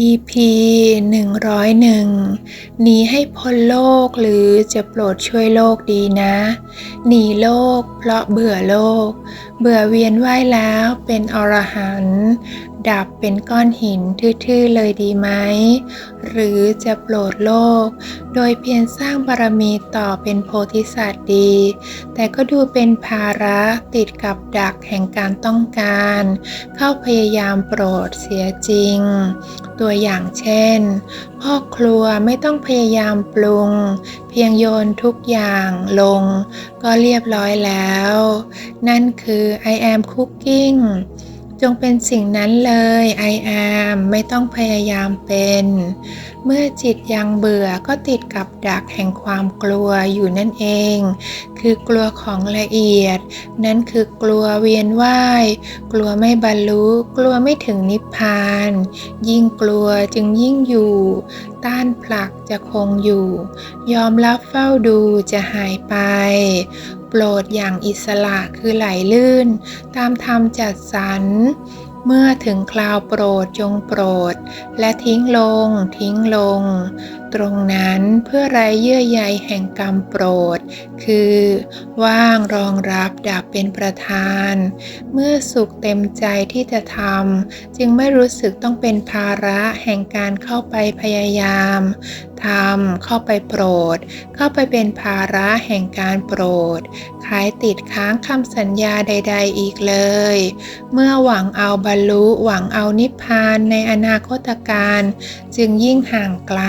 EP 101 หนีให้พ้นโลกหรือจะโปรดช่วยโลกดีนะ หนีโลกเพราะเบื่อโลก เบื่อเวียนว่ายแล้วเป็นอรหันต์ ดับเป็นก้อนหินทื่อๆเลยดีไหม หรือจะโปรดโลก โดยเพียงสร้างบารมีต่อเป็นโพธิสัตว์ดี แต่ก็ดูเป็นภาระติดกับดักแห่งการต้องการ เข้าพยายามโปรดเสียจริง ตัวอย่างเช่น พ่อครัวไม่ต้องพยายามปรุง เพียงโยนทุกอย่างลง ก็เรียบร้อยแล้ว นั่นคือ I am cooking จงเป็นสิ่งนั้นเลย I am ไม่ต้องพยายามเป็น เมื่อจิตยังเบื่อก็ติดกับดักแห่งความกลัวอยู่นั่นเอง คือกลัวของละเอียด นั่นคือกลัวเวียนว่าย กลัวไม่บรรลุ กลัวไม่ถึงนิพพาน ยิ่งกลัวจึงยิ่งอยู่ ต้านผลักจะคงอยู่ ยอมรับเฝ้าดูจะหายไป ปรดอย่างอิสระคือไหลลื่น ตามธรรมจัดสรร เมื่อถึงคราวโปรดจงโปรด และทิ้งลงทิ้งลง ตรงนั้นเพื่อไรเยื่อใยแห่งกรรมโปรด คือว่างรองรับดับเป็นประธาน เมื่อสุขเต็มใจที่จะทำจึงไม่รู้สึกต้องเป็นภาระแห่งการเข้าไปพยายามทำเข้าไปโปรด เข้าไปเป็นภาระแห่งการโปรดขายติดค้างคำสัญญาใด ๆ อีกเลย เมื่อหวังเอาบรรลุหวังเอานิพพานในอนาคตการ จึงยิ่งห่างไกล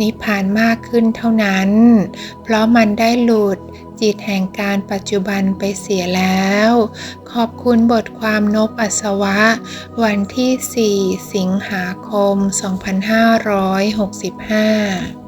นิพพานมากขึ้นเท่านั้น เพราะมันได้หลุดจิตแห่งการปัจจุบันไปเสียแล้ว ขอบคุณบทความนบอัศวะ วันที่ 4 สิงหาคม 2565